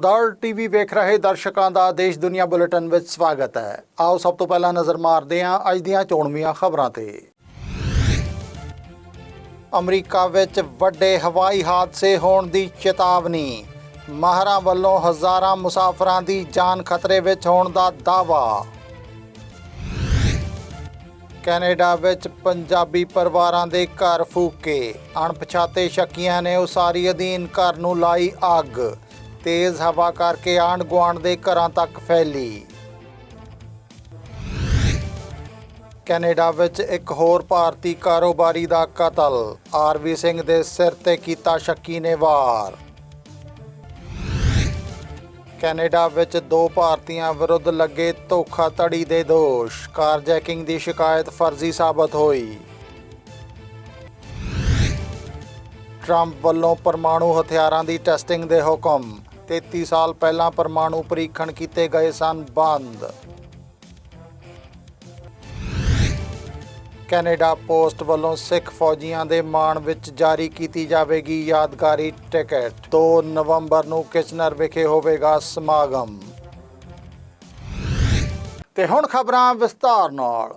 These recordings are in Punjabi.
ਦਰ ਟੀਵੀ ਵੇਖ ਰਹੇ ਦਰਸ਼ਕਾਂ ਦਾ ਦੇਸ਼ ਦੁਨੀਆ ਬੁਲੇਟਿਨ ਵਿੱਚ ਸਵਾਗਤ ਹੈ। ਆਓ ਸਭ ਤੋਂ ਪਹਿਲਾਂ ਨਜ਼ਰ ਮਾਰਦੇ ਹਾਂ ਅੱਜ ਦੀਆਂ ਚੋਣਵੀਆਂ ਖਬਰਾਂ ਤੇ। ਅਮਰੀਕਾ ਵਿੱਚ ਵੱਡੇ ਹਵਾਈ ਹਾਦਸੇ ਹੋਣ ਦੀ ਚੇਤਾਵਨੀ। ਮਾਹਰਾਂ ਵੱਲੋਂ ਹਜ਼ਾਰਾਂ ਮੁਸਾਫਰਾਂ ਦੀ ਜਾਨ ਖਤਰੇ ਵਿੱਚ ਹੋਣ ਦਾ ਦਾਅਵਾ। ਕੈਨੇਡਾ ਵਿੱਚ ਪੰਜਾਬੀ ਪਰਿਵਾਰਾਂ ਦੇ ਘਰ ਫੂਕੇ। ਅਣਪਛਾਤੇ ਸ਼ੱਕੀਆਂ ਨੇ ਉਸਾਰੀ ਅਧੀਨ ਘਰ ਨੂੰ ਲਾਈ ਅੱਗ। ਤੇਜ਼ ਹਵਾ ਕਰਕੇ ਆਂਢ ਗੁਆਂਢ ਦੇ ਘਰਾਂ ਤੱਕ ਫੈਲੀ। ਕੈਨੇਡਾ ਵਿੱਚ ਇੱਕ ਹੋਰ ਭਾਰਤੀ ਕਾਰੋਬਾਰੀ ਦਾ ਕਤਲ ਆਰਵੀ ਸਿੰਘ ਦੇ ਸਿਰ ਤੇ ਕੀਤਾ ਸ਼ੱਕੀ ਨੇ ਵਾਰ ਕੈਨੇਡਾ ਵਿੱਚ ਦੋ ਭਾਰਤੀਆਂ ਵਿਰੁੱਧ ਲੱਗੇ ਧੋਖਾਧੜੀ ਦੇ ਦੋਸ਼, ਕਾਰਜੈਕਿੰਗ ਦੀ ਸ਼ਿਕਾਇਤ ਫਰਜ਼ੀ ਸਾਬਤ ਹੋਈ। ਟਰੰਪ ਵੱਲੋਂ ਪਰਮਾਣੂ ਹਥਿਆਰਾਂ ਦੀ ਟੈਸਟਿੰਗ ਦੇ ਹੁਕਮ 33 ਸਾਲ ਪਹਿਲਾਂ ਪਰਮਾਣੂ ਪਰੀਖਣ ਕੀਤੇ ਗਏ ਸਨ, ਬੰਦ। ਕੈਨੇਡਾ ਪੋਸਟ ਵੱਲੋਂ ਸਿੱਖ ਫੌਜੀਆਂ ਦੇ ਮਾਣ ਵਿੱਚ ਜਾਰੀ ਕੀਤੀ ਜਾਵੇਗੀ ਯਾਦਗਾਰੀ ਟਿਕਟ। 2 ਨਵੰਬਰ ਨੂੰ ਕਿਚਨਰ ਵਿਖੇ ਹੋਵੇਗਾ ਸਮਾਗਮ। ਤੇ ਹੁਣ ਖਬਰਾਂ ਵਿਸਤਾਰ ਨਾਲ।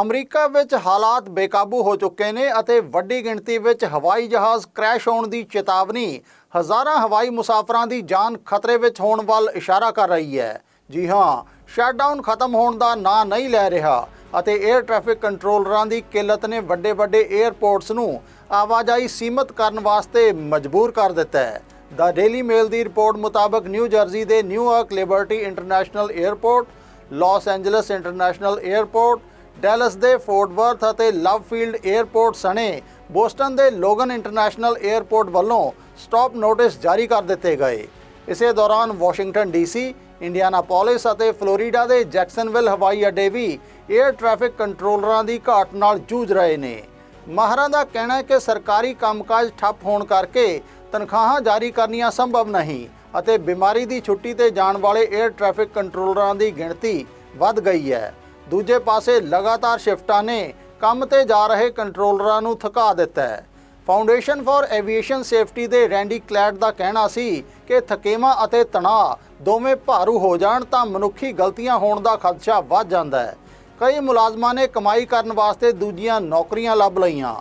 ਅਮਰੀਕਾ ਵਿੱਚ ਹਾਲਾਤ ਬੇਕਾਬੂ ਹੋ ਚੁੱਕੇ ਨੇ ਅਤੇ ਵੱਡੀ ਗਿਣਤੀ ਵਿੱਚ ਹਵਾਈ ਜਹਾਜ਼ ਕ੍ਰੈਸ਼ ਹੋਣ ਦੀ ਚੇਤਾਵਨੀ, ਹਜ਼ਾਰਾਂ ਹਵਾਈ ਮੁਸਾਫਰਾਂ ਦੀ ਜਾਨ ਖਤਰੇ ਵਿੱਚ ਹੋਣ ਵੱਲ ਇਸ਼ਾਰਾ ਕਰ ਰਹੀ ਹੈ। ਜੀ ਹਾਂ, ਸ਼ਟਡਾਊਨ ਖਤਮ ਹੋਣ ਦਾ ਨਾਂ ਨਹੀਂ ਲੈ ਰਿਹਾ ਅਤੇ 에ਅਰ ਟ੍ਰੈਫਿਕ ਕੰਟਰੋਲਰਾਂ ਦੀ ਕਿੱਲਤ ਨੇ ਵੱਡੇ-ਵੱਡੇ 에ਅਰਪੋਰਟਸ ਨੂੰ ਆਵਾਜਾਈ ਸੀਮਤ ਕਰਨ ਵਾਸਤੇ ਮਜਬੂਰ ਕਰ ਦਿੱਤਾ ਹੈ। ਦਾ ਡੇਲੀ ਮੇਲ ਦੀ ਰਿਪੋਰਟ ਮੁਤਾਬਕ ਨਿਊ ਜਰਸੀ ਦੇ New York Liberty International airport Los Angeles International airport Dallas ਦੇ ਫੋਰਟ ਵਰਥ ਅਤੇ ਲਵ ਫੀਲਡ 에ਅਰਪੋਰਟ ਸਣੇ ਬੋਸਟਨ ਦੇ ਲੋਗਨ ਇੰਟਰਨੈਸ਼ਨਲ 에ਅਰਪੋਰਟ ਵੱਲੋਂ ਸਟਾਪ ਨੋਟਿਸ ਜਾਰੀ ਕਰ ਦਿੱਤੇ ਗਏ। ਇਸੇ ਦੌਰਾਨ ਵਾਸ਼ਿੰਗਟਨ ਡੀਸੀ ਇੰਡੀਆਨਾਪੋਲਿਸ ਅਤੇ ਫਲੋਰੀਡਾ ਦੇ ਜੈਕਸਨਵਿਲ ਹਵਾਈ ਅੱਡੇ ਵੀ 에ਅਰ ਟ੍ਰੈਫਿਕ ਕੰਟਰੋਲਰਾਂ ਦੀ ਘਾਟ ਨਾਲ ਜੂਝ ਰਹੇ ਨੇ। ਮਾਹਰਾਂ ਦਾ ਕਹਿਣਾ ਹੈ ਕਿ ਸਰਕਾਰੀ ਕੰਮਕਾਜ ਠੱਪ ਹੋਣ ਕਰਕੇ ਤਨਖਾਹਾਂ ਜਾਰੀ ਕਰਨੀਆਂ ਸੰਭਵ ਨਹੀਂ ਅਤੇ ਬਿਮਾਰੀ ਦੀ ਛੁੱਟੀ ਤੇ ਜਾਣ ਵਾਲੇ 에ਅਰ ਟ੍ਰੈਫਿਕ ਕੰਟਰੋਲਰਾਂ ਦੀ ਗਿਣਤੀ ਵੱਧ ਗਈ ਹੈ। ਦੂਜੇ ਪਾਸੇ ਲਗਾਤਾਰ ਸ਼ਿਫਟਾਂ ਨੇ ਕੰਮ ਤੇ ਜਾ ਰਹੇ ਕੰਟਰੋਲਰਾਂ ਨੂੰ ਥਕਾ ਦਿੱਤਾ ਹੈ। ਫਾਊਂਡੇਸ਼ਨ ਫਾਰ ਐਵੀਏਸ਼ਨ ਸੇਫਟੀ ਦੇ ਰੈਂਡੀ ਕਲੈਟ ਦਾ ਕਹਿਣਾ ਸੀ ਕਿ ਥਕੇਵਾਂ ਅਤੇ ਤਣਾਅ ਦੋਵੇਂ ਭਾਰੂ ਹੋ ਜਾਣ ਤਾਂ ਮਨੁੱਖੀ ਗਲਤੀਆਂ ਹੋਣ ਦਾ ਖਦਸ਼ਾ ਵੱਧ ਜਾਂਦਾ ਹੈ। ਕਈ ਮੁਲਾਜ਼ਮਾਂ ਨੇ ਕਮਾਈ ਕਰਨ ਵਾਸਤੇ ਦੂਜੀਆਂ ਨੌਕਰੀਆਂ ਲੱਭ ਲਈਆਂ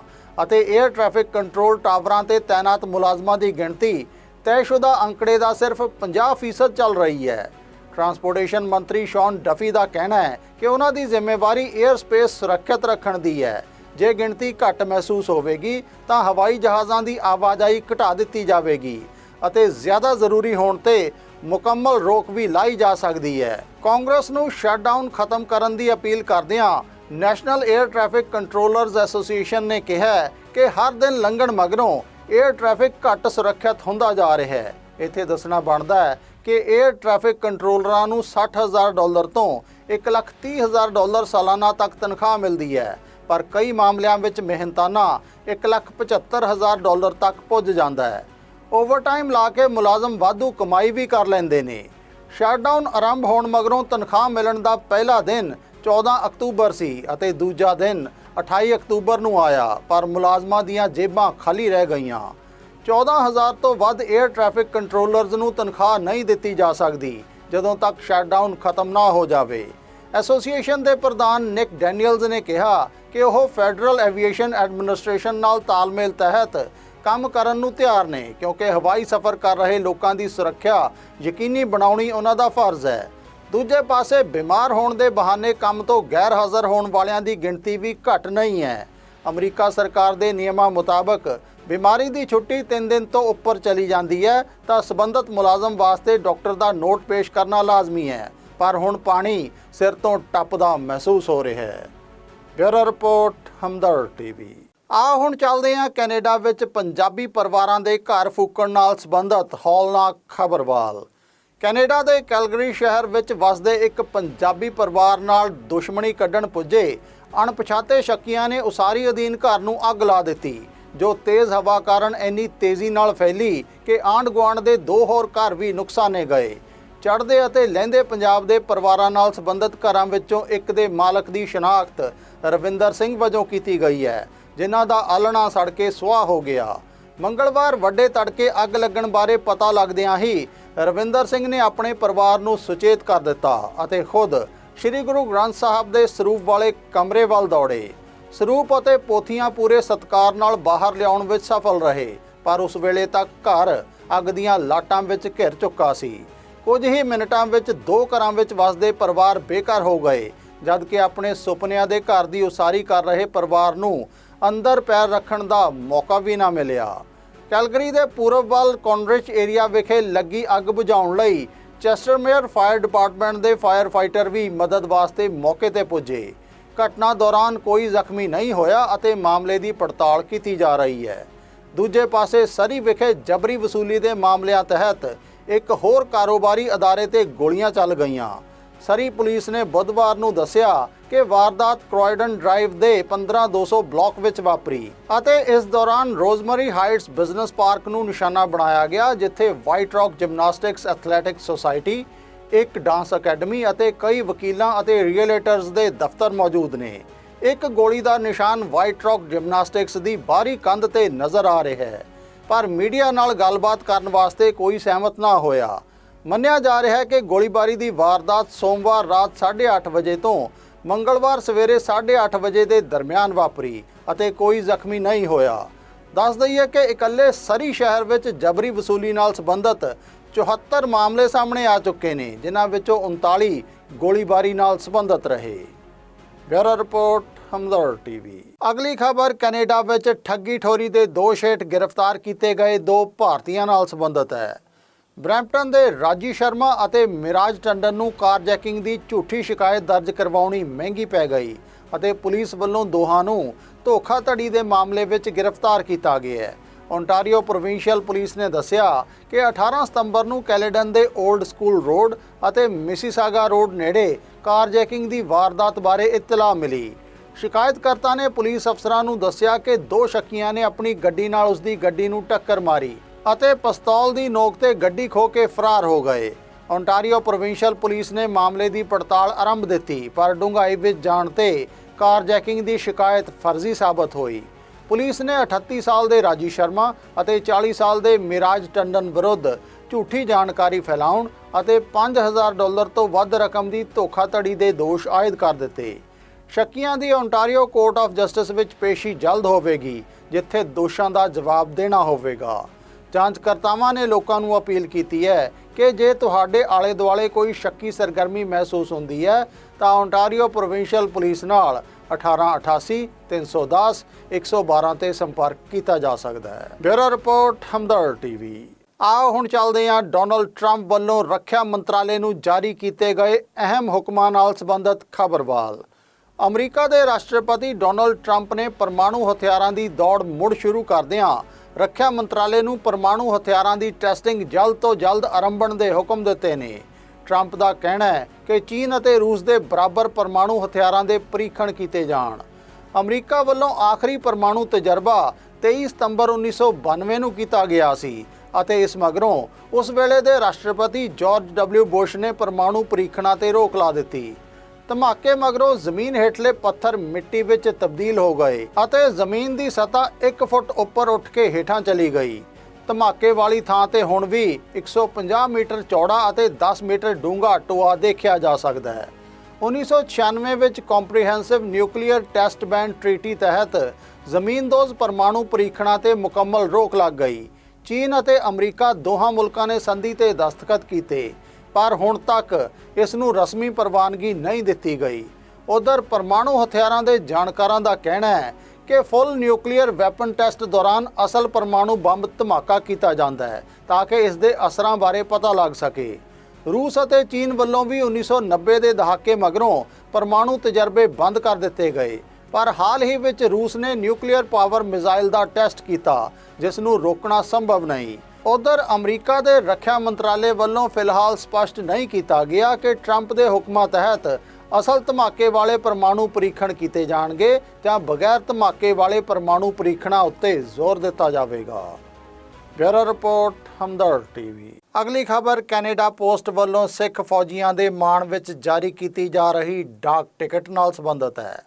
ਅਤੇ 에ਅਰ ਟ੍ਰੈਫਿਕ ਕੰਟਰੋਲ ਟਾਵਰਾਂ ਤੇ ਤਾਇਨਾਤ ਮੁਲਾਜ਼ਮਾਂ ਦੀ ਗਿਣਤੀ ਤੈਅਸ਼ੁਦਾ ਅੰਕੜੇ ਦਾ ਸਿਰਫ 50% ਚੱਲ ਰਹੀ ਹੈ। ਟਰਾਂਸਪੋਰਟੇਸ਼ਨ ਮੰਤਰੀ ਸ਼ੌਨ ਡਫੀ ਦਾ ਕਹਿਣਾ ਹੈ ਕਿ ਉਹਨਾਂ ਦੀ ਜ਼ਿੰਮੇਵਾਰੀ 에ਅਰ ਸਪੇਸ ਸੁਰੱਖਿਅਤ ਰੱਖਣ ਦੀ ਹੈ। ਜੇ ਗਿਣਤੀ ਘੱਟ ਮਹਿਸੂਸ ਹੋਵੇਗੀ, ਤਾਂ ਹਵਾਈ ਜਹਾਜ਼ਾਂ ਦੀ ਆਵਾਜਾਈ ਘਟਾ ਦਿੱਤੀ ਜਾਵੇਗੀ ਅਤੇ ਜ਼ਿਆਦਾ ਜ਼ਰੂਰੀ ਹੋਣ ਤੇ ਮੁਕੰਮਲ ਰੋਕ ਵੀ ਲਾਈ ਜਾ ਸਕਦੀ ਹੈ। ਕਾਂਗਰਸ ਨੂੰ ਸ਼ਟਡਾਊਨ ਖਤਮ ਕਰਨ ਦੀ ਅਪੀਲ ਕਰਦਿਆਂ National Air Traffic Controllers Association ਨੇ ਕਿਹਾ ਕਿ ਹਰ ਦਿਨ ਲੰਘਣ ਮਗਰੋਂ 에ਅਰ ਟ੍ਰੈਫਿਕ ਘੱਟ ਸੁਰੱਖਿਅਤ ਹੁੰਦਾ ਜਾ ਰਿਹਾ ਹੈ। ਇੱਥੇ ਦੱਸਣਾ ਬਣਦਾ ਹੈ ਕਿ 에ਅਰ ਟ੍ਰੈਫਿਕ ਕੰਟਰੋਲਰਾਂ ਨੂੰ 60000 ਡਾਲਰ ਤੋਂ 130000 ਡਾਲਰ ਸਾਲਾਨਾ ਤੱਕ ਤਨਖਾਹ ਮਿਲਦੀ ਹੈ। ਪਰ ਕਈ ਮਾਮਲਿਆਂ ਵਿੱਚ ਮਿਹਨਤਾਨਾ 175000 ਡਾਲਰ ਤੱਕ ਪੁੱਜ ਜਾਂਦਾ ਹੈ। ਓਵਰਟਾਈਮ ਲਾ ਕੇ ਮੁਲਾਜ਼ਮ ਵਾਧੂ ਕਮਾਈ ਵੀ ਕਰ ਲੈਂਦੇ ਨੇ। ਸ਼ਟਡਾਊਨ ਆਰੰਭ ਹੋਣ ਮਗਰੋਂ ਤਨਖਾਹ ਮਿਲਣ ਦਾ ਪਹਿਲਾ ਦਿਨ 14 ਅਕਤੂਬਰ ਸੀ ਅਤੇ ਦੂਜਾ ਦਿਨ 28 ਅਕਤੂਬਰ ਨੂੰ ਆਇਆ, ਪਰ ਮੁਲਾਜ਼ਮਾਂ ਦੀਆਂ ਜੇਬਾਂ ਖਾਲੀ ਰਹਿ ਗਈਆਂ। 14000 ਤੋਂ ਵੱਧ 에ਅਰ ਟ੍ਰੈਫਿਕ ਕੰਟਰੋਲਰਜ਼ ਨੂੰ ਤਨਖਾਹ ਨਹੀਂ ਦਿੱਤੀ ਜਾ ਸਕਦੀ, ਜਦੋਂ ਤੱਕ ਸ਼ਟਡਾਊਨ ਖਤਮ ਨਾ ਹੋ ਜਾਵੇ। ਐਸੋਸੀਏਸ਼ਨ ਦੇ ਪ੍ਰਧਾਨ ਨਿਕ ਡੈਨੀਅਲਜ਼ ਨੇ ਕਿਹਾ ਕਿ ਉਹ ਫੈਡਰਲ ਐਵੀਏਸ਼ਨ ਐਡਮਿਨਿਸਟ੍ਰੇਸ਼ਨ ਨਾਲ ਤਾਲਮੇਲ ਤਹਿਤ ਕੰਮ ਕਰਨ ਨੂੰ ਤਿਆਰ ਨੇ, ਕਿਉਂਕਿ ਹਵਾਈ ਸਫ਼ਰ ਕਰ ਰਹੇ ਲੋਕਾਂ ਦੀ ਸੁਰੱਖਿਆ ਯਕੀਨੀ ਬਣਾਉਣੀ ਉਹਨਾਂ ਦਾ ਫਰਜ਼ ਹੈ। ਦੂਜੇ ਪਾਸੇ, ਬਿਮਾਰ ਹੋਣ ਦੇ ਬਹਾਨੇ ਕੰਮ ਤੋਂ ਗੈਰ ਹਾਜ਼ਰ ਹੋਣ ਵਾਲਿਆਂ ਦੀ ਗਿਣਤੀ ਵੀ ਘੱਟ ਨਹੀਂ ਹੈ। ਅਮਰੀਕਾ ਸਰਕਾਰ ਦੇ ਨਿਯਮਾਂ ਮੁਤਾਬਕ ਬਿਮਾਰੀ ਦੀ ਛੁੱਟੀ 3 ਦਿਨ ਤੋਂ ਉੱਪਰ ਚਲੀ ਜਾਂਦੀ ਹੈ, ਤਾਂ ਸਬੰਧਤ ਮੁਲਾਜ਼ਮ ਵਾਸਤੇ ਡਾਕਟਰ ਦਾ ਨੋਟ ਪੇਸ਼ ਕਰਨਾ ਲਾਜ਼ਮੀ ਹੈ, ਪਰ ਹੁਣ ਪਾਣੀ ਸਿਰ ਤੋਂ ਟੱਪਦਾ ਮਹਿਸੂਸ ਹੋ ਰਿਹਾ ਹੈ। Bureau report Hamdard TV. ਆ ਹੁਣ ਚੱਲਦੇ ਹਾਂ ਕੈਨੇਡਾ ਵਿੱਚ ਪੰਜਾਬੀ ਪਰਿਵਾਰਾਂ ਦੇ ਘਰ ਫੂਕਣ ਨਾਲ ਸੰਬੰਧਿਤ ਹੌਲਨਾਕ ਖਬਰਵਾਲ। ਕੈਨੇਡਾ ਦੇ ਕੈਲਗਰੀ ਸ਼ਹਿਰ ਵਿੱਚ ਵਸਦੇ ਇੱਕ ਪੰਜਾਬੀ ਪਰਿਵਾਰ ਨਾਲ ਦੁਸ਼ਮਣੀ ਕੱਢਣ ਪੁੱਜੇ। ਅਣਪਛਾਤੇ ਸ਼ੱਕੀਆਂ ਨੇ ਉਸਾਰੀ ਅਧੀਨ ਘਰ ਨੂੰ ਅੱਗ ਲਾ ਦਿੱਤੀ। ਜੋ ਤੇਜ਼ ਹਵਾ ਕਾਰਨ ਇੰਨੀ ਤੇਜ਼ੀ ਨਾਲ ਫੈਲੀ ਕਿ ਆਂਢ ਗੁਆਂਢ ਦੇ ਦੋ ਹੋਰ ਘਰ ਵੀ ਨੁਕਸਾਨੇ ਗਏ। ਚੜ੍ਹਦੇ ਅਤੇ ਲਹਿੰਦੇ ਪੰਜਾਬ ਦੇ ਪਰਿਵਾਰਾਂ ਨਾਲ ਸੰਬੰਧਿਤ ਘਰਾਂ ਵਿੱਚੋਂ ਇੱਕ ਦੇ ਮਾਲਕ ਦੀ ਸ਼ਨਾਖਤ ਰਵਿੰਦਰ ਸਿੰਘ ਵਜੋਂ ਕੀਤੀ ਗਈ ਹੈ, ਜਿਨ੍ਹਾਂ ਦਾ ਆਲਣਾ ਸੜ ਕੇ ਸੁਆਹ ਹੋ ਗਿਆ। ਮੰਗਲਵਾਰ ਵੱਡੇ ਤੜਕੇ ਅੱਗ ਲੱਗਣ ਬਾਰੇ ਪਤਾ ਲੱਗਦਿਆਂ ਹੀ ਰਵਿੰਦਰ ਸਿੰਘ ਨੇ ਆਪਣੇ ਪਰਿਵਾਰ ਨੂੰ ਸੁਚੇਤ ਕਰ ਦਿੱਤਾ ਅਤੇ ਖੁਦ ਸ੍ਰੀ ਗੁਰੂ ਗ੍ਰੰਥ ਸਾਹਿਬ ਦੇ ਸਰੂਪ ਵਾਲੇ ਕਮਰੇ ਵੱਲ ਦੌੜੇ। ਸਰੂਪ ਅਤੇ ਪੋਥੀਆਂ ਪੂਰੇ ਸਤਕਾਰ ਨਾਲ ਬਾਹਰ ਲਿਆਉਣ ਵਿੱਚ ਸਫਲ ਰਹੇ, ਪਰ ਉਸ ਵੇਲੇ ਤੱਕ ਘਰ ਅੱਗ ਦੀਆਂ ਲਾਟਾਂ ਵਿੱਚ ਘਿਰ ਚੁੱਕਾ ਸੀ। ਕੁਝ ਹੀ ਮਿੰਟਾਂ ਵਿੱਚ ਦੋ ਘਰਾਂ ਵਿੱਚ ਵਸਦੇ ਪਰਿਵਾਰ ਬੇਘਰ ਹੋ ਗਏ ਜਦ ਕਿ ਆਪਣੇ ਸੁਪਨਿਆਂ ਦੇ ਘਰ ਦੀ ਉਸਾਰੀ ਕਰ ਰਹੇ ਪਰਿਵਾਰ ਨੂੰ ਅੰਦਰ ਪੈਰ ਰੱਖਣ ਦਾ ਮੌਕਾ ਵੀ ਨਾ ਮਿਲਿਆ। ਕੈਲਗਰੀ ਦੇ ਪੂਰਬ ਵੱਲ ਕੌਨਰਿਚ ਏਰੀਆ ਵਿਖੇ ਲੱਗੀ ਅੱਗ ਬੁਝਾਉਣ ਲਈ ਚੈਸਟਰਮੇਅਰ ਫਾਇਰ ਡਿਪਾਰਟਮੈਂਟ ਦੇ ਫਾਇਰ ਫਾਈਟਰ ਵੀ ਮਦਦ ਵਾਸਤੇ ਮੌਕੇ ਤੇ ਪੁੱਜੇ। ਘਟਨਾ ਦੌਰਾਨ ਕੋਈ ਜ਼ਖਮੀ ਨਹੀਂ ਹੋਇਆ ਅਤੇ ਮਾਮਲੇ ਦੀ ਪੜਤਾਲ ਕੀਤੀ ਜਾ ਰਹੀ ਹੈ। ਦੂਜੇ ਪਾਸੇ ਸਰੀ ਵਿਖੇ ਜਬਰੀ ਵਸੂਲੀ ਦੇ ਮਾਮਲਿਆਂ ਤਹਿਤ ਇੱਕ ਹੋਰ ਕਾਰੋਬਾਰੀ ਅਦਾਰੇ ਤੇ ਗੋਲੀਆਂ ਚੱਲ ਗਈਆਂ। ਸਰੀ ਪੁਲਿਸ ਨੇ ਬੁੱਧਵਾਰ ਨੂੰ ਦੱਸਿਆ ਕਿ ਵਾਰਦਾਤ ਕ੍ਰੋਇਡਨ ਡਰਾਈਵ ਦੇ 15200 ਬਲਾਕ ਵਿੱਚ ਵਾਪਰੀ ਅਤੇ ਇਸ ਦੌਰਾਨ ਰੋਜ਼ਮਰੀ ਹਾਈਟਸ ਬਿਜ਼ਨਸ ਪਾਰਕ ਨੂੰ ਨਿਸ਼ਾਨਾ ਬਣਾਇਆ ਗਿਆ, ਜਿੱਥੇ White Rock gymnastics athletic society ਇੱਕ ਡਾਂਸ ਅਕੈਡਮੀ ਅਤੇ ਕਈ ਵਕੀਲਾਂ ਅਤੇ ਰੀਅਲੇਟਰਸ ਦੇ ਦਫ਼ਤਰ ਮੌਜੂਦ ਨੇ। ਇੱਕ ਗੋਲੀ ਦਾ ਨਿਸ਼ਾਨ ਵਾਈਟ ਰੌਕ ਜਿਮਨਾਸਟਿਕਸ ਦੀ ਬਾਹਰੀ ਕੰਧ ਤੇ ਨਜ਼ਰ ਆ ਰਿਹਾ ਹੈ। ਪਰ ਮੀਡੀਆ ਨਾਲ ਗੱਲਬਾਤ ਕਰਨ ਵਾਸਤੇ ਕੋਈ ਸਹਿਮਤ ਨਾ ਹੋਇਆ। ਮੰਨਿਆ ਜਾ ਰਿਹਾ ਹੈ ਕਿ ਗੋਲੀਬਾਰੀ ਦੀ ਵਾਰਦਾਤ ਸੋਮਵਾਰ ਰਾਤ 8:30 ਵਜੇ ਤੋਂ ਮੰਗਲਵਾਰ ਸਵੇਰੇ 8:30 ਵਜੇ ਦੇ ਦਰਮਿਆਨ ਵਾਪਰੀ ਅਤੇ ਕੋਈ ਜ਼ਖਮੀ ਨਹੀਂ ਹੋਇਆ। ਦੱਸ ਦਈਏ ਕਿ ਇਕੱਲੇ ਸਰੀ ਸ਼ਹਿਰ ਵਿੱਚ ਜਬਰੀ ਵਸੂਲੀ ਨਾਲ ਸੰਬੰਧਿਤ 74 ਮਾਮਲੇ ਸਾਹਮਣੇ ਆ ਚੁੱਕੇ ਨੇ, ਜਿਨ੍ਹਾਂ ਵਿੱਚੋਂ 39 ਗੋਲੀਬਾਰੀ ਨਾਲ ਸੰਬੰਧਿਤ ਰਹੇ। Bureau report Hamdard TV. ਅਗਲੀ ਖਬਰ, ਕੈਨੇਡਾ ਵਿੱਚ ਠੱਗੀ ਠੋਰੀ ਦੇ ਦੋਸ਼ ਹੇਠ ਗ੍ਰਿਫਤਾਰ ਕੀਤੇ ਗਏ ਦੋ ਭਾਰਤੀਆਂ ਨਾਲ ਸੰਬੰਧਿਤ ਹੈ। ਬ੍ਰੈਂਪਟਨ ਦੇ ਰਾਜੀ ਸ਼ਰਮਾ ਅਤੇ ਮਿਰਾਜ ਟੰਡਨ ਨੂੰ ਕਾਰਜੈਕਿੰਗ ਦੀ ਝੂਠੀ ਸ਼ਿਕਾਇਤ ਦਰਜ ਕਰਵਾਉਣੀ ਮਹਿੰਗੀ ਪੈ ਗਈ ਅਤੇ ਪੁਲਿਸ ਵੱਲੋਂ ਦੋਹਾਂ ਨੂੰ ਧੋਖਾਧੜੀ ਦੇ ਮਾਮਲੇ ਵਿੱਚ ਗ੍ਰਿਫਤਾਰ ਕੀਤਾ ਗਿਆ ਹੈ। ਓਨਟਾਰੀਓ ਪ੍ਰੋਵਿੰਸ਼ੀਅਲ ਪੁਲਿਸ ਨੇ ਦੱਸਿਆ ਕਿ 18 ਸਤੰਬਰ ਨੂੰ ਕੈਲੇਡਨ ਦੇ 올ਡ ਸਕੂਲ ਰੋਡ ਅਤੇ ਮਿਸੀਸਾਗਾ ਰੋਡ ਨੇੜੇ ਕਾਰਜੈਕਿੰਗ ਦੀ ਵਾਰਦਾਤ ਬਾਰੇ ਇਤਲਾਹ ਮਿਲੀ। ਸ਼ਿਕਾਇਤਕਰਤਾ ਨੇ ਪੁਲਿਸ ਅਫਸਰਾਂ ਨੂੰ ਦੱਸਿਆ ਕਿ ਦੋ ਸ਼ੱਕੀਆਂ ਨੇ ਆਪਣੀ ਗੱਡੀ ਨਾਲ ਉਸ ਦੀ ਗੱਡੀ ਨੂੰ ਟੱਕਰ ਮਾਰੀ ਅਤੇ ਪਿਸਤੌਲ ਦੀ ਨੋਕ ਤੇ ਗੱਡੀ ਖੋ ਕੇ ਫਰਾਰ ਹੋ ਗਏ। ਓਨਟਾਰੀਓ ਪ੍ਰੋਵਿੰਸ਼ੀਅਲ ਪੁਲਿਸ ਨੇ ਮਾਮਲੇ ਦੀ ਪੜਤਾਲ ਆਰੰਭ ਦਿੱਤੀ, ਪਰ ਡੂੰਘਾਈ ਵਿੱਚ ਜਾਣ ਤੇ ਕਾਰਜੈਕਿੰਗ ਦੀ ਸ਼ਿਕਾਇਤ ਫਰਜ਼ੀ ਸਾਬਤ ਹੋਈ। ਪੁਲਿਸ ਨੇ 38 ਸਾਲ ਦੇ ਰਾਜੀ ਸ਼ਰਮਾ ਅਤੇ 40 ਸਾਲ ਦੇ ਮਿਰਾਜ ਟੰਡਨ ਵਿਰੁੱਧ ਝੂਠੀ ਜਾਣਕਾਰੀ ਫੈਲਾਉਣ ਅਤੇ 5000 ਡਾਲਰ ਤੋਂ ਵੱਧ ਰਕਮ ਦੀ ਧੋਖਾਧੜੀ ਦੇ ਦੋਸ਼ ਆਇਦ ਕਰ ਦਿੱਤੇ। ਸ਼ੱਕੀਆਂ ਦੀ ਓਨਟਾਰੀਓ ਕੋਰਟ ਆਫ ਜਸਟਿਸ ਵਿੱਚ ਪੇਸ਼ੀ ਜਲਦ ਹੋਵੇਗੀ, ਜਿੱਥੇ ਦੋਸ਼ਾਂ ਦਾ ਜਵਾਬ ਦੇਣਾ ਹੋਵੇਗਾ। ਜਾਂਚਕਰਤਾਵਾਂ ਨੇ ਲੋਕਾਂ ਨੂੰ ਅਪੀਲ ਕੀਤੀ ਹੈ ਕਿ ਜੇ ਤੁਹਾਡੇ ਆਲੇ ਦੁਆਲੇ ਕੋਈ ਸ਼ੱਕੀ ਸਰਗਰਮੀ ਮਹਿਸੂਸ ਹੁੰਦੀ ਹੈ, ਤਾਂ ਓਨਟਾਰੀਓ ਪ੍ਰੋਵਿੰਸ਼ੀਅਲ ਪੁਲਿਸ ਨਾਲ 1888 310 112 ਤੇ ਸੰਪਰਕ ਕੀਤਾ ਜਾ ਸਕਦਾ ਹੈ। Bureau report Hamdard TV. ਆਓ ਹੁਣ ਚੱਲਦੇ ਹਾਂ। ਡੋਨਲਡ ਟਰੰਪ ਵੱਲੋਂ ਰੱਖਿਆ ਮੰਤਰਾਲੇ ਨੂੰ ਜਾਰੀ ਕੀਤੇ ਗਏ ਅਹਿਮ ਹੁਕਮਾਂ ਨਾਲ ਸੰਬੰਧਿਤ ਖਬਰ ਵੱਲ ਅਮਰੀਕਾ ਦੇ ਰਾਸ਼ਟਰਪਤੀ ਡੋਨਲਡ ਟਰੰਪ ਨੇ ਪਰਮਾਣੂ ਹਥਿਆਰਾਂ ਦੀ ਦੌੜ ਮੁੜ ਸ਼ੁਰੂ ਕਰਦਿਆਂ ਰੱਖਿਆ ਮੰਤਰਾਲੇ ਨੂੰ ਪਰਮਾਣੂ ਹਥਿਆਰਾਂ ਦੀ ਟੈਸਟਿੰਗ ਜਲਦ ਤੋਂ ਜਲਦ ਆਰੰਭਣ ਦੇ ਹੁਕਮ ਦਿੱਤੇ ਨੇ। ਟਰੰਪ ਦਾ ਕਹਿਣਾ ਹੈ ਕਿ ਚੀਨ ਅਤੇ ਰੂਸ ਦੇ ਬਰਾਬਰ ਪਰਮਾਣੂ ਹਥਿਆਰਾਂ ਦੇ ਪਰੀਖਣ ਕੀਤੇ ਜਾਣ। ਅਮਰੀਕਾ ਵੱਲੋਂ ਆਖਰੀ ਪਰਮਾਣੂ ਤਜਰਬਾ 23 ਸਤੰਬਰ 1992 ਨੂੰ ਕੀਤਾ ਗਿਆ ਸੀ ਅਤੇ ਇਸ ਮਗਰੋਂ ਉਸ ਵੇਲੇ ਦੇ ਰਾਸ਼ਟਰਪਤੀ ਜਾਰਜ ਡਬਲਿਊ ਬੁਸ਼ ਨੇ ਪਰਮਾਣੂ ਪਰੀਖਣਾਂ ਤੇ ਰੋਕ ਲਾ ਦਿੱਤੀ। ਧਮਾਕੇ ਮਗਰੋਂ ਜ਼ਮੀਨ ਹੇਠਲੇ ਪੱਥਰ ਮਿੱਟੀ ਵਿੱਚ ਤਬਦੀਲ ਹੋ ਗਏ ਅਤੇ ਜ਼ਮੀਨ ਦੀ ਸਤਹ 1 ਫੁੱਟ ਉੱਪਰ ਉੱਠ ਕੇ ਹੇਠਾਂ ਚਲੀ ਗਈ। ਧਮਾਕੇ ਵਾਲੀ ਥਾਂ ਤੇ ਹੁਣ ਵੀ 150 ਮੀਟਰ ਚੌੜਾ ਅਤੇ 10 ਮੀਟਰ ਡੂੰਘਾ ਟੋਆ ਦੇਖਿਆ ਜਾ ਸਕਦਾ ਹੈ। 1996 ਵਿੱਚ comprehensive nuclear test ban treaty ਤਹਿਤ ਜ਼ਮੀਨਦੋਜ਼ ਪਰਮਾਣੂ ਪਰੀਖਣਾਂ ਤੇ ਮੁਕੰਮਲ ਰੋਕ ਲੱਗ ਗਈ। ਚੀਨ ਅਤੇ ਅਮਰੀਕਾ ਦੋਹਾਂ ਮੁਲਕਾਂ ਨੇ ਸੰਧੀ ਤੇ ਦਸਤਖਤ ਕੀਤੇ, ਪਰ ਹੁਣ ਤੱਕ ਇਸ ਨੂੰ ਰਸਮੀ ਪ੍ਰਵਾਨਗੀ ਨਹੀਂ ਦਿੱਤੀ ਗਈ। ਉਧਰ ਪਰਮਾਣੂ ਹਥਿਆਰਾਂ ਦੇ ਜਾਣਕਾਰਾਂ ਦਾ ਕਹਿਣਾ ਹੈ ਕਿ ਫੁੱਲ ਨਿਊਕਲੀਅਰ ਵੈਪਨ ਟੈਸਟ ਦੌਰਾਨ ਅਸਲ ਪਰਮਾਣੂ ਬੰਬ ਧਮਾਕਾ ਕੀਤਾ ਜਾਂਦਾ ਹੈ ਤਾਂ ਕਿ ਇਸ ਦੇ ਅਸਰਾਂ ਬਾਰੇ ਪਤਾ ਲੱਗ ਸਕੇ। ਰੂਸ ਅਤੇ ਚੀਨ ਵੱਲੋਂ ਵੀ 1990 ਦੇ ਦਹਾਕੇ ਮਗਰੋਂ ਪਰਮਾਣੂ ਤਜਰਬੇ ਬੰਦ ਕਰ ਦਿੱਤੇ ਗਏ। ਪਰ ਹਾਲ ਹੀ ਵਿੱਚ ਰੂਸ ਨੇ ਨਿਊਕਲੀਅਰ ਪਾਵਰ ਮਿਜ਼ਾਈਲ ਦਾ ਟੈਸਟ ਕੀਤਾ, ਜਿਸ ਨੂੰ ਰੋਕਣਾ ਸੰਭਵ ਨਹੀਂ। ਉਧਰ ਅਮਰੀਕਾ ਦੇ ਰੱਖਿਆ ਮੰਤਰਾਲੇ ਵੱਲੋਂ ਫਿਲਹਾਲ ਸਪਸ਼ਟ ਨਹੀਂ ਕੀਤਾ ਗਿਆ ਕਿ ਟਰੰਪ ਦੇ ਹੁਕਮਾਂ ਤਹਿਤ ਅਸਲ ਧਮਾਕੇ ਵਾਲੇ ਪਰਮਾਣੂ ਪਰੀਖਣ ਕੀਤੇ ਜਾਣਗੇ ਜਾਂ ਬਗੈਰ ਧਮਾਕੇ ਵਾਲੇ ਪਰਮਾਣੂ ਪਰੀਖਣਾਂ ਉੱਤੇ ਜ਼ੋਰ ਦਿੱਤਾ ਜਾਵੇਗਾ। Bureau report Hamdard TV. ਅਗਲੀ ਖਬਰ, ਕੈਨੇਡਾ ਪੋਸਟ ਵੱਲੋਂ ਸਿੱਖ ਫੌਜੀਆਂ ਦੇ ਮਾਣ ਵਿੱਚ ਜਾਰੀ ਕੀਤੀ ਜਾ ਰਹੀ ਡਾਕ ਟਿਕਟ ਨਾਲ ਸੰਬੰਧਿਤ ਹੈ।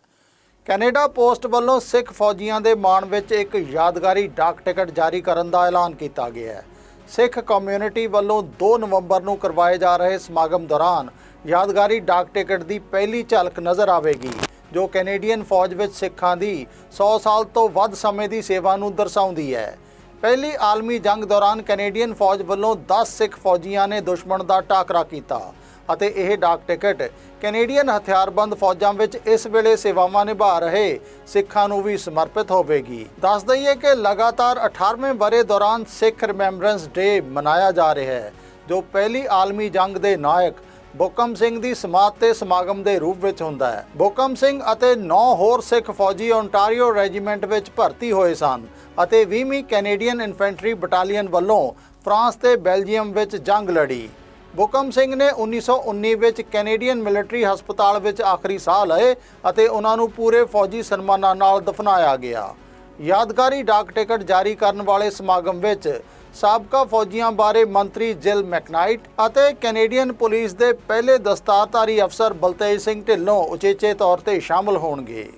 ਕੈਨੇਡਾ ਪੋਸਟ ਵੱਲੋਂ ਸਿੱਖ ਫੌਜੀਆਂ ਦੇ ਮਾਣ ਵਿੱਚ ਇੱਕ ਯਾਦਗਾਰੀ ਡਾਕ ਟਿਕਟ ਜਾਰੀ ਕਰਨ ਦਾ ਐਲਾਨ ਕੀਤਾ ਗਿਆ ਹੈ। ਸਿੱਖ ਕਮਿਊਨਿਟੀ ਵੱਲੋਂ 2 ਨਵੰਬਰ ਨੂੰ ਕਰਵਾਏ ਜਾ ਰਹੇ ਸਮਾਗਮ ਦੌਰਾਨ ਯਾਦਗਾਰੀ ਡਾਕ ਟਿਕਟ ਦੀ ਪਹਿਲੀ ਝਲਕ ਨਜ਼ਰ ਆਵੇਗੀ, ਜੋ ਕੈਨੇਡੀਅਨ ਫੌਜ ਵਿੱਚ ਸਿੱਖਾਂ ਦੀ 100 ਸਾਲ ਤੋਂ ਵੱਧ ਸਮੇਂ ਦੀ ਸੇਵਾ ਨੂੰ ਦਰਸਾਉਂਦੀ ਹੈ। ਪਹਿਲੀ ਆਲਮੀ ਜੰਗ ਦੌਰਾਨ ਕੈਨੇਡੀਅਨ ਫੌਜ ਵੱਲੋਂ 10 ਸਿੱਖ ਫੌਜੀਆਂ ਨੇ ਦੁਸ਼ਮਣ ਦਾ ਟਾਕਰਾ ਕੀਤਾ ਅਤੇ ਇਹ ਡਾਕ ਟਿਕਟ ਕੈਨੇਡੀਅਨ ਹਥਿਆਰਬੰਦ ਫੌਜਾਂ ਵਿੱਚ ਇਸ ਵੇਲੇ ਸੇਵਾਵਾਂ ਨਿਭਾ ਰਹੇ ਸਿੱਖਾਂ ਨੂੰ ਵੀ ਸਮਰਪਿਤ ਹੋਵੇਗੀ। ਦੱਸ ਦਈਏ ਕਿ ਲਗਾਤਾਰ 18ਵੇਂ ਬਰੇ ਦੌਰਾਨ ਸਿੱਖ ਰਿਮੈਂਬਰੈਂਸ ਡੇ ਮਨਾਇਆ ਜਾ ਰਿਹਾ ਹੈ, ਜੋ ਪਹਿਲੀ ਆਲਮੀ ਜੰਗ ਦੇ ਨਾਇਕ ਬੋਕਮ ਸਿੰਘ ਦੀ ਸਮਾਧ ਤੇ ਸਮਾਗਮ ਦੇ ਰੂਪ ਵਿੱਚ ਹੁੰਦਾ ਹੈ। ਬੋਕਮ ਸਿੰਘ ਅਤੇ 9 ਹੋਰ ਸਿੱਖ ਫੌਜੀ ਓਨਟਾਰੀਓ ਰੈਜੀਮੈਂਟ ਵਿੱਚ ਭਰਤੀ ਹੋਏ ਸਨ ਅਤੇ 20ਵੀਂ ਕੈਨੇਡੀਅਨ ਇਨਫੈਂਟਰੀ ਬਟਾਲੀਅਨ ਵੱਲੋਂ ਫਰਾਂਸ ਤੇ ਬੈਲਜੀਅਮ ਵਿੱਚ ਜੰਗ ਲੜੀ। ਬੁਕਮ ਸਿੰਘ ਨੇ 1919 ਵਿੱਚ ਕੈਨੇਡੀਅਨ ਮਿਲਟਰੀ ਹਸਪਤਾਲ ਵਿੱਚ ਆਖਰੀ ਸਾਹ ਲਏ ਅਤੇ ਉਹਨਾਂ ਨੂੰ ਪੂਰੇ ਫੌਜੀ ਸਨਮਾਨਾਂ ਨਾਲ ਦਫਨਾਇਆ ਗਿਆ। ਯਾਦਗਾਰੀ ਡਾਕ ਟਿਕਟ ਜਾਰੀ ਕਰਨ ਵਾਲੇ ਸਮਾਗਮ ਵਿੱਚ ਸਾਬਕਾ ਫੌਜੀਆਂ ਬਾਰੇ ਮੰਤਰੀ ਜਿਲ ਮੈਕਨਾਈਟ ਅਤੇ ਕੈਨੇਡੀਅਨ ਪੁਲਿਸ ਦੇ ਪਹਿਲੇ ਦਸਤਾਰਧਾਰੀ ਅਫਸਰ ਬਲਤੇਜ ਸਿੰਘ ਢਿੱਲੋਂ ਉਚੇਚੇ ਤੌਰ ਤੇ ਸ਼ਾਮਲ ਹੋਣਗੇ।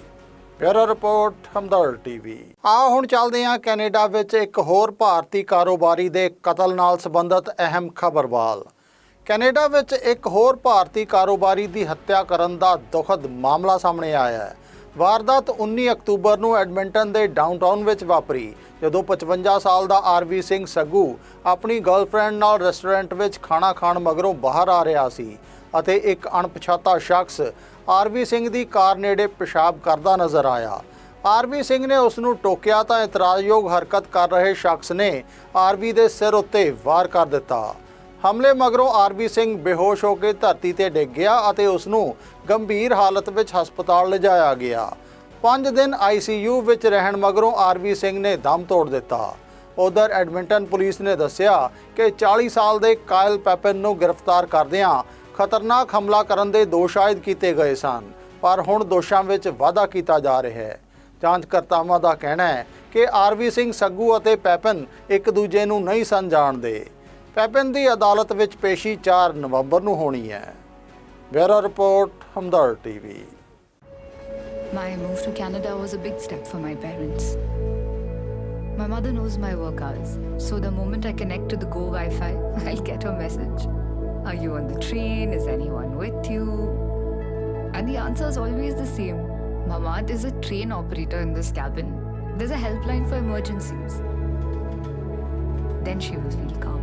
Bureau report, Hamdard TV. ਆ ਹੁਣ ਚੱਲਦੇ ਹਾਂ ਕੈਨੇਡਾ ਵਿੱਚ ਇੱਕ ਹੋਰ ਭਾਰਤੀ ਕਾਰੋਬਾਰੀ ਦੇ ਕਤਲ ਨਾਲ ਸੰਬੰਧਿਤ ਅਹਿਮ ਖਬਰ ਵੱਲ ਕੈਨੇਡਾ ਵਿੱਚ ਇੱਕ ਹੋਰ ਭਾਰਤੀ ਕਾਰੋਬਾਰੀ ਦੀ ਹੱਤਿਆ ਕਰਨ ਦਾ ਦੁਖਦ ਮਾਮਲਾ ਸਾਹਮਣੇ ਆਇਆ ਹੈ। ਵਾਰਦਾਤ 19 ਅਕਤੂਬਰ ਨੂੰ ਐਡਮਿੰਟਨ ਦੇ ਡਾਊਨਟਾਊਨ ਵਿੱਚ ਵਾਪਰੀ, ਜਦੋਂ 55 ਸਾਲ ਦਾ ਆਰਵੀ ਸਿੰਘ ਸੱਗੂ ਆਪਣੀ ਗਰਲਫ੍ਰੈਂਡ ਨਾਲ ਰੈਸਟੋਰੈਂਟ ਵਿੱਚ ਖਾਣਾ ਖਾਣ ਮਗਰੋਂ ਬਾਹਰ ਆ ਰਿਹਾ ਸੀ ਅਤੇ ਇੱਕ ਅਣਪਛਾਤਾ ਸ਼ਖਸ ਆਰਵੀ ਸਿੰਘ ਦੀ ਕਾਰ ਨੇੜੇ ਪਿਸ਼ਾਬ ਕਰਦਾ ਨਜ਼ਰ ਆਇਆ। ਆਰਵੀ ਸਿੰਘ ਨੇ ਉਸ ਨੂੰ ਟੋਕਿਆ ਤਾਂ ਇਤਰਾਜ਼ਯੋਗ ਹਰਕਤ ਕਰ ਰਹੇ ਸ਼ਖਸ ਨੇ ਆਰਵੀ ਦੇ ਸਿਰ ਉੱਤੇ ਵਾਰ ਕਰ ਦਿੱਤਾ। ਹਮਲੇ ਮਗਰੋਂ ਆਰਵੀ ਸਿੰਘ ਬੇਹੋਸ਼ ਹੋ ਕੇ ਧਰਤੀ ਤੇ ਡਿੱਗ ਗਿਆ ਅਤੇ ਉਸ ਨੂੰ ਗੰਭੀਰ ਹਾਲਤ ਵਿੱਚ ਹਸਪਤਾਲ ਲਿਜਾਇਆ ਗਿਆ। 5 ਦਿਨ ਆਈਸੀਯੂ ਵਿੱਚ ਰਹਿਣ ਮਗਰੋਂ ਆਰਵੀ ਸਿੰਘ ਨੇ ਦਮ ਤੋੜ ਦਿੱਤਾ। ਉਧਰ ਐਡਮਿੰਟਨ ਪੁਲਿਸ ਨੇ ਦੱਸਿਆ ਕਿ 40 ਸਾਲ ਦੇ ਕਾਇਲ ਪੈਪਨ ਨੂੰ ਗ੍ਰਿਫਤਾਰ ਕਰਦਿਆਂ ਖਤਰਨਾਕ ਹਮਲਾ ਕਰਨ ਦੇ ਦੋਸ਼ ਆਇਦ ਕੀਤੇ ਗਏ ਸਨ, ਪਰ ਹੁਣ ਦੋਸ਼ਾਂ ਵਿੱਚ ਵਾਧਾ ਕੀਤਾ ਜਾ ਰਿਹਾ ਹੈ। ਜਾਂਚਕਰਤਾਵਾਂ ਦਾ ਕਹਿਣਾ ਹੈ ਕਿ ਆਰਵੀ ਸਿੰਘ ਸੱਗੂ ਅਤੇ ਪੈਪਨ ਇੱਕ ਦੂਜੇ ਨੂੰ ਨਹੀਂ ਸਨ ਜਾਣਦੇ ਪੈਪਨ ਦੀ ਅਦਾਲਤ ਵਿੱਚ ਪੇਸ਼ੀ 4 ਨਵੰਬਰ ਨੂੰ ਹੋਣੀ ਹੈ bureau report Hamdard TV My move to Canada was a big step for my parents. My mother knows my work hours, so the moment I connect to the Go Wi Fi, I'll get her message. Are you on the train? Is anyone with you? And the answer is always the same Mamad is a train operator in this cabin. There's a helpline for emergencies. Then she will feel calm.